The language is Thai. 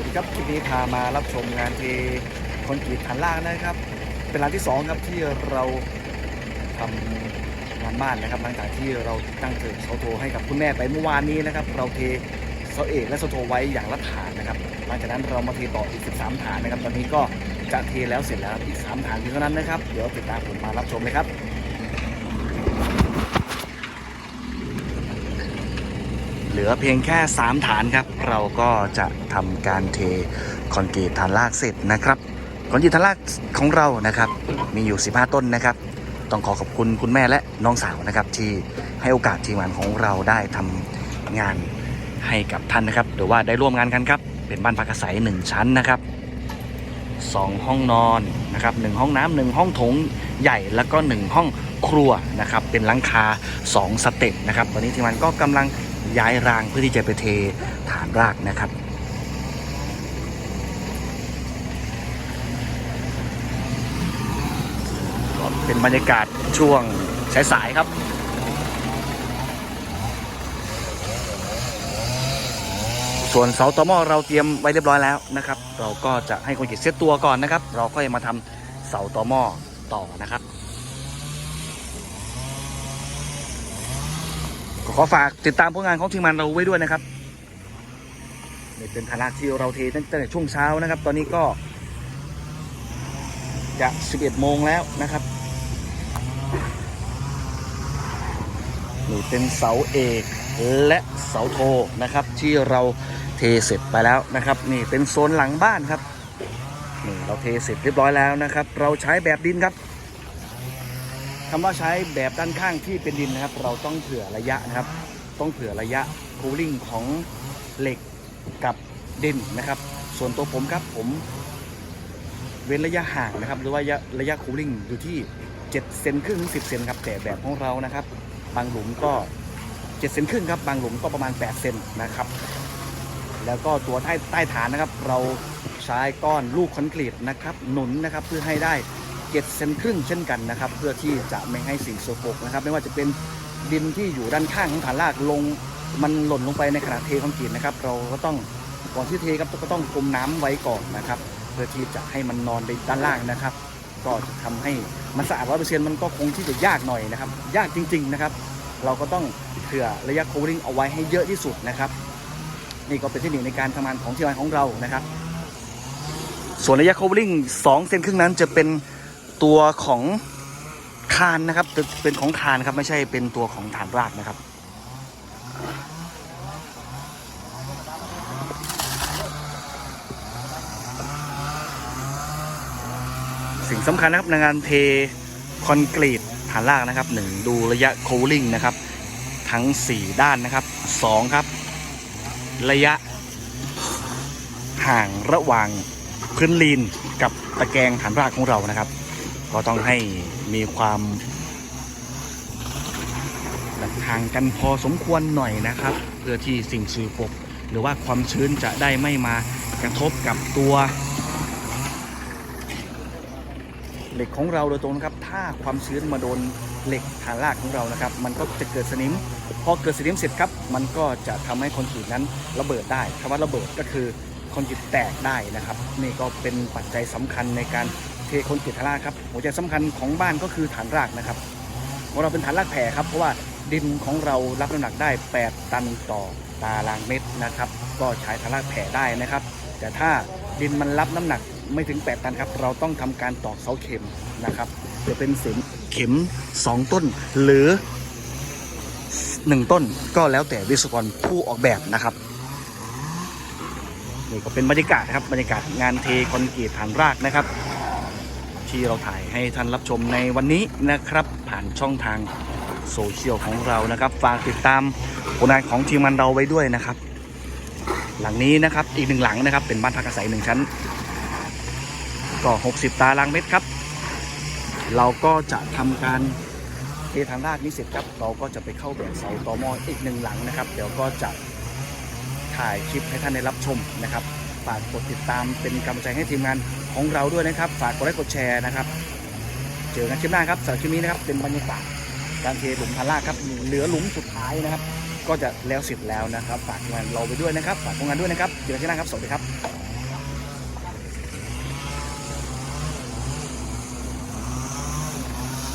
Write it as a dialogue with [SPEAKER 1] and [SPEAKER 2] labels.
[SPEAKER 1] วัสดีครับคลิปนี้พามารับชมงานเทคอนกรีตฐานล่างนะครับ เป็นร้านที่สองครับที่เราทำงานบ้านนะครับหลังจากที่เราตั้งเถิดเสาโทให้กับคุณแม่ไปเมื่อวานนี้นะครับ เราเทเสาเอกและเสาโทไว้อย่างละฐานนะครับ หลังจากนั้นเรามาเทต่ออีก 13 ฐานนะครับ ตอนนี้ก็จะเทแล้วเสร็จแล้วอีก 3 ฐานเท่านั้นนะครับ เดี๋ยวติดตามผมมารับชมเลยครับ เห ลือเพียงแค่ 3 ฐานครับ เราก็จะทำการเทคอนกรีตฐานรากเสร็จนะครับคอนกรีตฐานรากของเรานะครับ มีอยู่ 15 ต้นนะครับ ต้องขอขอบคุณคุณแม่และน้องสาวนะครับ ที่ให้โอกาสทีมงานของเราได้ทำงานให้กับท่านนะครับหรือว่าได้ร่วมงานกันครับ เป็นบ้านพักอาศัย 1 ชั้นนะครับสองห้องนอนนะครับหนึ่งห้องน้ำหนึ่งห้องโถงใหญ่แล้วก็ 1 ห้องครัวนะครับเป็นหลังคา 2 สเต็ปนะครับตอนนี้ทีมงานก็กำลัง ย้ายรางเพื่อที่จะไปเทฐานรากนะครับเป็นบรรยากาศช่วงสายๆครับส่วนเสาตอหม้อเราเตรียมไว้เรียบร้อยแล้วนะครับ เราก็จะให้คนกิจเซตตัวก่อนนะครับ เราค่อยมาทำเสาตอหม้อต่อนะครับ ขอฝากติดตามผลงานของทีมงานเราไว้ด้วยนะครับนี่เป็นฐานะที่เราเทตั้งแต่ช่วงเช้านะครับ ตอนนี้ก็จะ 11 โมงแล้วนะครับนี่เป็นเสาเอกและเสาโทนะครับ ที่เราเทเสร็จไปแล้วนะครับ นี่เป็นโซนหลังบ้านครับนี่เราเทเสร็จเรียบร้อยแล้วนะครับ เราใช้แบบดินครับ คำว่าใช้แบบด้านข้างที่เป็นดินนะครับ เราต้องเผื่อระยะนะครับ ต้องเผื่อระยะคูลิ่งของเหล็กกับดินนะครับ ส่วนตัวผมครับผมเว้นระยะห่างนะครับ หรือว่าระยะระยะคูลิ่งอยู่ที่7เซนครึ่งถึง10เซนครับแต่แบบของเรานะครับ บางหลุมก็7เซนครึ่งครับบางหลุมก็ประมาณ8เซนนะครับ แล้วก็ตัวใต้ใต้ฐานนะครับ เราใช้ก้อนลูกคอนกรีตนะครับ หนุนนะครับเพื่อให้ได้ เจ็ดเซนครึ่งเช่นกันนะครับ เพื่อที่จะไม่ให้สิ่งโสโครกนะครับ ไม่ว่าจะเป็นดินที่อยู่ด้านข้างของฐานรากลง มันหล่นลงไปในขณะเทคอนกรีตนะครับ เราก็ต้องก่อนที่เทครับก็ต้องพรมน้ำไว้ก่อนนะครับ เพื่อที่จะให้มันนอนในด้านล่างนะครับ ก็จะทำให้มันสะอาดร้อยเปอร์เซ็นต์มันก็คงที่จะยากหน่อยนะครับ ยากจริง ๆนะครับ เราก็ต้องเผื่อระยะโคเวอร์เอาไว้ให้เยอะที่สุดนะครับนี่ก็เป็นเทคนิคในการทำงานของทีมงานของเรานะครับ ส่วนระยะ covering 2เซนครึ่งนั้นจะเป็น ตัวของคานนะครับเป็นของคานครับไม่ใช่เป็นตัวของฐานรากนะครับ สิ่งสำคัญนะครับในงานเทคอนกรีตฐานรากนะครับหนึ่งดูระยะ covering นะครับ ทั้ง 4 ด้านนะครับ 2 ครับ ระยะห่างระหว่างพื้นลีนกับตะแกรงฐานรากของเรานะครับ ก็ต้องให้มีความห่างกันพอสมควรหน่อยนะครับ เพื่อที่สิ่งสื่อปกหรือว่าความชื้นจะได้ไม่มากระทบกับตัวเหล็กของเราโดยตรงนะครับ ถ้าความชื้นมาโดนเหล็กฐานรากของเรานะครับ มันก็จะเกิดสนิม พอเกิดสนิมเสร็จครับ มันก็จะทำให้คอนกรีตนั้นระเบิดได้คำว่าระเบิดก็คือคอนกรีตแตกได้นะครับ นี่ก็เป็นปัจจัยสำคัญในการ เทคอนกรีตฐานรากครับหัวใจสำคัญของบ้านก็คือฐานรากนะครับของเราเป็นฐานรากแผ่ครับ เพราะว่าดินของเรารับน้ำหนักได้ 8 ตันต่อตารางเมตรนะครับ ก็ใช้ฐานรากแผ่ได้นะครับ แต่ถ้าดินมันรับน้ำหนักไม่ถึง 8 ตันครับ เราต้องทำการตอกเสาเข็มนะครับจะเป็นเสมเข็ม 2 ต้น หรือ 1 ต้นก็แล้วแต่วิศวกรผู้ออกแบบนะครับนี่ก็เป็นบรรยากาศนะครับบรรยากาศงานเทคอนกรีตฐานรากนะครับ ที่เราถ่ายให้ท่านรับชมในวันนี้นะครับ ผ่านช่องทางโซเชียลของเรานะครับฝากติดตามผลงานของทีมงานเราไว้ด้วยนะครับ หลังนี้นะครับอีกหนึ่งหลังนะครับ เป็นบ้านพักอาศัยหนึ่งชั้น ก็ 60 ตารางเมตรครับ เราก็จะทำการเททางรากนี้เสร็จครับ เราก็จะไปเข้าแบบเสาตอมออีกหนึ่งหลังนะครับ เดี๋ยวก็จะถ่ายคลิปให้ท่านได้รับชมนะครับ ฝากกดติดตามเป็นกำลังใจให้ทีมงานของเราด้วยนะครับ ฝากกดไลค์กดแชร์นะครับ เจอกันคลิปหน้าครับสำหรับคลิปนี้นะครับเป็นบรรยากาศการเทหลุมพาร่าครับเหลือหลุมสุดท้ายนะครับ ก็จะแล้วเสร็จแล้วนะครับ ฝากงานเราไปด้วยนะครับ ฝากผลงานด้วยนะครับเจอกันคลิปหน้าครับสวัสดีครับ